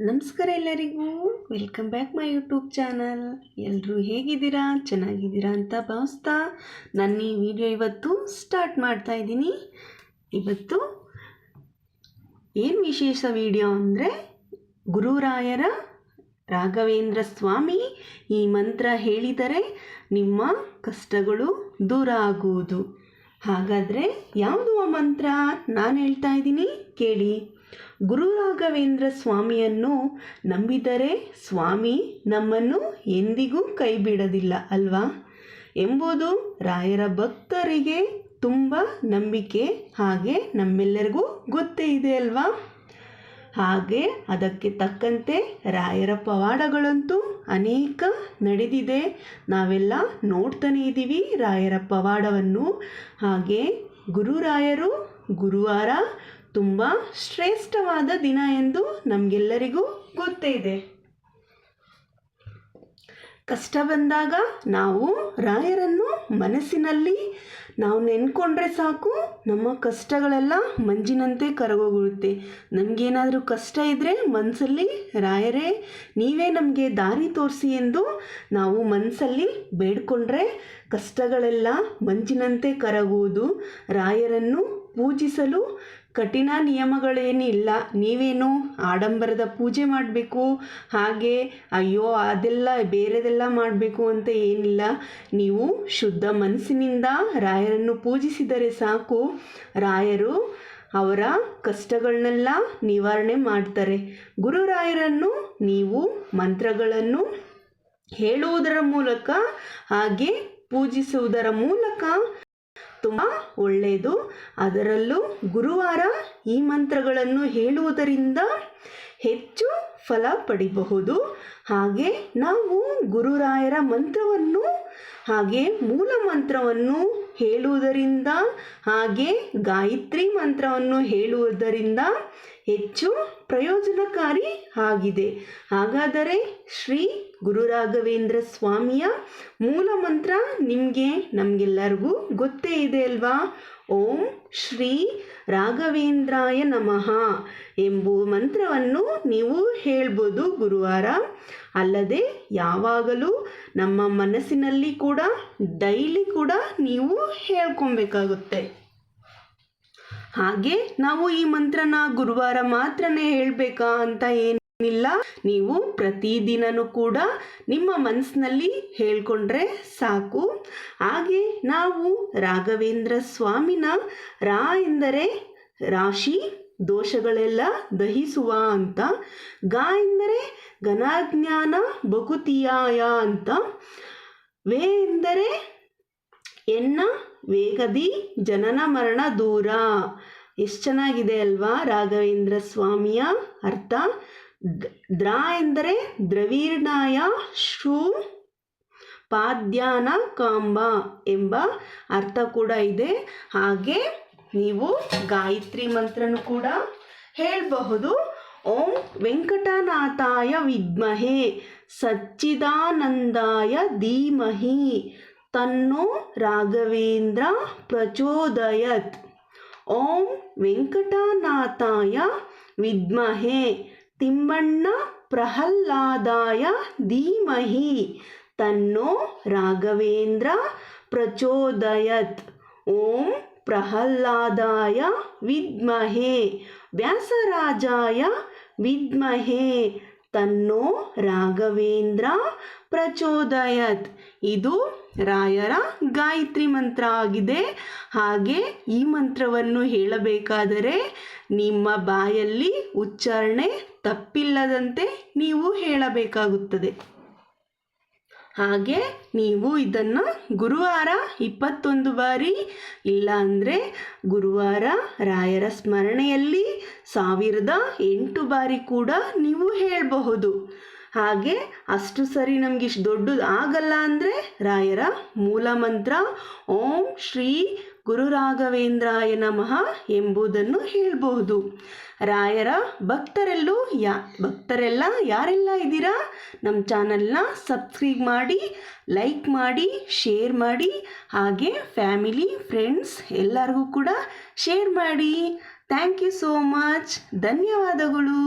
ನಮಸ್ಕಾರ ಎಲ್ಲರಿಗೂ. Welcome back my YouTube channel ಎಲ್ಲರೂ ಹೇಗಿದ್ದೀರಾ? ಚೆನ್ನಾಗಿದ್ದೀರಾ ಅಂತ ಭಾವಿಸ್ತಾ ನಾನು ಈ ವಿಡಿಯೋ ಇವತ್ತು ಸ್ಟಾರ್ಟ್ ಮಾಡ್ತಾ ಇದ್ದೀನಿ. ಇವತ್ತು ಏನು ವಿಶೇಷ ವಿಡಿಯೋ ಅಂದರೆ ಗುರುರಾಯರ ರಾಘವೇಂದ್ರ ಸ್ವಾಮಿ ಈ ಮಂತ್ರ ಹೇಳಿದರೆ ನಿಮ್ಮ ಕಷ್ಟಗಳು ದೂರ ಆಗುವುದು. ಹಾಗಾದರೆ ಯಾವುದು ಆ ಮಂತ್ರ? ನಾನು ಹೇಳ್ತಾ ಇದ್ದೀನಿ, ಕೇಳಿ. ಗುರು ರಾಘವೇಂದ್ರ ಸ್ವಾಮಿಯನ್ನು ನಂಬಿದರೆ ಸ್ವಾಮಿ ನಮ್ಮನ್ನು ಎಂದಿಗೂ ಕೈ ಬಿಡೋದಿಲ್ಲ ಅಲ್ವಾ? ಎಂಬುದು ರಾಯರ ಭಕ್ತರಿಗೆ ತುಂಬ ನಂಬಿಕೆ, ಹಾಗೆ ನಮ್ಮೆಲ್ಲರಿಗೂ ಗೊತ್ತೇ ಇದೆ ಅಲ್ವಾ? ಹಾಗೆ ಅದಕ್ಕೆ ತಕ್ಕಂತೆ ರಾಯರ ಪವಾಡಗಳಂತೂ ಅನೇಕ ನಡೆದಿದೆ. ನಾವೆಲ್ಲ ನೋಡ್ತಾನೆ ಇದ್ದೀವಿ ರಾಯರ ಪವಾಡವನ್ನು. ಹಾಗೆ ಗುರುರಾಯರು ಗುರುವಾರ ತುಂಬ ಶ್ರೇಷ್ಠವಾದ ದಿನ ಎಂದು ನಮಗೆಲ್ಲರಿಗೂ ಗೊತ್ತೇ ಇದೆ. ಕಷ್ಟ ಬಂದಾಗ ನಾವು ರಾಯರನ್ನು ಮನಸ್ಸಿನಲ್ಲಿ ನಾವು ನೆನ್ಕೊಂಡ್ರೆ ಸಾಕು, ನಮ್ಮ ಕಷ್ಟಗಳೆಲ್ಲ ಮಂಜಿನಂತೆ ಕರಗೋಗುತ್ತೆ. ನಮಗೇನಾದರೂ ಕಷ್ಟ ಇದ್ದರೆ ಮನಸ್ಸಲ್ಲಿ ರಾಯರೇ, ನೀವೇ ನಮಗೆ ದಾರಿ ತೋರಿಸಿ ಎಂದು ನಾವು ಮನಸ್ಸಲ್ಲಿ ಬೇಡ್ಕೊಂಡ್ರೆ ಕಷ್ಟಗಳೆಲ್ಲ ಮಂಜಿನಂತೆ ಕರಗುವುದು, ರಾಯರನ್ನು ಪೂಜಿಸಲು ಕಠಿಣ ನಿಯಮಗಳೇನಿಲ್ಲ, ನೀವೇನು ಆಡಂಬರದ ಪೂಜೆ ಮಾಡಬೇಕು? ಹಾಗೆ, ಅಯ್ಯೋ, ಅದೆಲ್ಲ ಬೇರೆದೆಲ್ಲ ಮಾಡಬೇಕು ಅಂತ ಏನಿಲ್ಲ. ನೀವು ಶುದ್ಧ ಮನಸ್ಸಿನಿಂದ ರಾಯರನ್ನು ಪೂಜಿಸಿದರೆ ಸಾಕು. ರಾಯರು ಅವರ ಕಷ್ಟಗಳನ್ನೆಲ್ಲ ನಿವಾರಣೆ ಮಾಡ್ತಾರೆ. ಗುರುರಾಯರನ್ನು ನೀವು ಮಂತ್ರಗಳನ್ನು ಹೇಳುವುದರ ಮೂಲಕ ಹಾಗೆ ಪೂಜಿಸುವುದರ ಮೂಲಕ ತುಂಬ ಒಳ್ಳೆಯದು. ಅದರಲ್ಲೂ ಗುರುವಾರ ಈ ಮಂತ್ರಗಳನ್ನು ಹೇಳುವುದರಿಂದ ಹೆಚ್ಚು ಫಲ ಪಡಿಬಹುದು. ಹಾಗೆ ನಾವು ಗುರುರಾಯರ ಮಂತ್ರವನ್ನು, ಹಾಗೆ ಮೂಲ ಮಂತ್ರವನ್ನು ಹೇಳುವುದರಿಂದ, ಹಾಗೆ ಗಾಯತ್ರಿ ಮಂತ್ರವನ್ನು ಹೇಳುವುದರಿಂದ ಹೆಚ್ಚು ಪ್ರಯೋಜನಕಾರಿ ಆಗಿದೆ. ಹಾಗಾದರೆ ಶ್ರೀ ಗುರು ರಾಘವೇಂದ್ರ ಸ್ವಾಮಿಯ ಮೂಲ ಮಂತ್ರ ನಿಮಗೆ, ನಮಗೆಲ್ಲರಿಗೂ ಗೊತ್ತೇ ಇದೆ ಅಲ್ವಾ? ಓಂ ಶ್ರೀ ರಾಘವೇಂದ್ರಾಯ ನಮಃ ಎಂಬುವ ಮಂತ್ರವನ್ನು ನೀವು ಹೇಳ್ಬೋದು ಗುರುವಾರ. ಅಲ್ಲದೆ ಯಾವಾಗಲೂ ನಮ್ಮ ಮನಸ್ಸಿನಲ್ಲಿ ಕೂಡ, ಡೈಲಿ ಕೂಡ ನೀವು ಹೇಳ್ಕೊಬೇಕಾಗುತ್ತೆ. ಹಾಗೆ ನಾವು ಈ ಮಂತ್ರನ ಗುರುವಾರ ಮಾತ್ರನೇ ಹೇಳಬೇಕಾ ಅಂತ ಏನಿಲ್ಲ. ನೀವು ಪ್ರತಿದಿನನೂ ಕೂಡ ನಿಮ್ಮ ಮನಸ್ಸಿನಲ್ಲಿ ಹೇಳ್ಕೊಂಡ್ರೆ ಸಾಕು. ಹಾಗೆ ನಾವು ರಾಘವೇಂದ್ರ ಸ್ವಾಮಿನ ರಾ ಎಂದರೆ ರಾಶಿ ದೋಷಗಳೆಲ್ಲ ದಹಿಸುವ ಅಂತ. ಗಾ ಎಂದರೆ ಘನಜ್ಞಾನ ಬಕುತಿಯಾಯ ಅಂತ. ವೇ ಎಂದರೆ ಎನ್ನ, ವೇಗದಿ, ಜನನ, ಮರಣ, ದೂರ. ಎಷ್ಟು ಚೆನ್ನಾಗಿದೆ ಅಲ್ವಾ ರಾಘವೇಂದ್ರ ಸ್ವಾಮಿಯ ಅರ್ಥ. ದ್ರ ಎಂದರೆ ದ್ರವೀರ್ಣಾಯ ಶೂ, ಪಾದ್ಯಾನ, ಕಾಂಬ ಎಂಬ ಅರ್ಥ ಕೂಡ ಇದೆ. ಹಾಗೆ ನೀವು ಗಾಯತ್ರಿ ಮಂತ್ರನು ಕೂಡ ಹೇಳಬಹುದು. ಓಂ ವೆಂಕಟನಾಥಾಯ ವಿದ್ಮಹೆ, ಸಚ್ಚಿದಾನಂದಾಯ ಧೀಮಹಿ, ತನ್ನೋ ರಾಘವೇಂದ್ರ ಪ್ರಚೋದಯತ್. ಓಂ ವೆಂಕಟನಾಥಾಯ ವಿದ್ಮಹೆ, ತಿಮ್ಮಣ್ಣ ಪ್ರಹ್ಲಾದಾಯ ಧೀಮಹಿ, ತನ್ನೋ ರಾಘವೇಂದ್ರ ಪ್ರಚೋದಯತ್. ಓಂ ಪ್ರಹ್ಲಾದಾಯ ವಿದ್ಮಹೇ, ವ್ಯಾಸರಾಜಾಯ ವಿದ್ಮಹೇ, ತನ್ನೋ ರಾಘವೇಂದ್ರ ಪ್ರಚೋದಯತ್. ಇದು ರಾಯರ ಗಾಯತ್ರಿ ಮಂತ್ರ ಆಗಿದೆ. ಹಾಗೆ ಈ ಮಂತ್ರವನ್ನು ಹೇಳಬೇಕಾದರೆ ನಿಮ್ಮ ಬಾಯಲ್ಲಿ ಉಚ್ಚಾರಣೆ ತಪ್ಪಿಲ್ಲದಂತೆ ನೀವು ಹೇಳಬೇಕಾಗುತ್ತದೆ. ಹಾಗೆ ನೀವು ಇದನ್ನು ಗುರುವಾರ ಇಪ್ಪತ್ತೊಂದು ಬಾರಿ ಇಲ್ಲ ಅಂದರೆ ಗುರುವಾರ ರಾಯರ ಸ್ಮರಣೆಯಲ್ಲಿ ಸಾವಿರದ ಎಂಟು ಬಾರಿ ಕೂಡ ನೀವು ಹೇಳಬಹುದು. ಹಾಗೆ ಅಷ್ಟು ಸರಿ ನಮ್ಗೆ ಇಷ್ಟು ದೊಡ್ಡದು ಆಗಲ್ಲ ಅಂದರೆ ರಾಯರ ಮೂಲ ಮಂತ್ರ, ಓಂ ಶ್ರೀ ಗುರು ರಾಘವೇಂದ್ರಾಯ ನಮಃ ಎಂಬುದನ್ನು ಹೇಳಬಹುದು. ರಾಯರ ಭಕ್ತರೆಲ್ಲೂ ಯಾ, ಭಕ್ತರೆಲ್ಲ ಯಾರೆಲ್ಲ ಇದ್ದೀರಾ? ನಮ್ಮ ಚಾನಲ್ನ ಸಬ್ಸ್ಕ್ರೈಬ್ ಮಾಡಿ, ಲೈಕ್ ಮಾಡಿ, ಶೇರ್ ಮಾಡಿ, ಹಾಗೆ ಫ್ಯಾಮಿಲಿ, ಫ್ರೆಂಡ್ಸ್ ಎಲ್ಲರಿಗೂ ಕೂಡ ಶೇರ್ ಮಾಡಿ. Thank you so much. ಧನ್ಯವಾದಗಳು.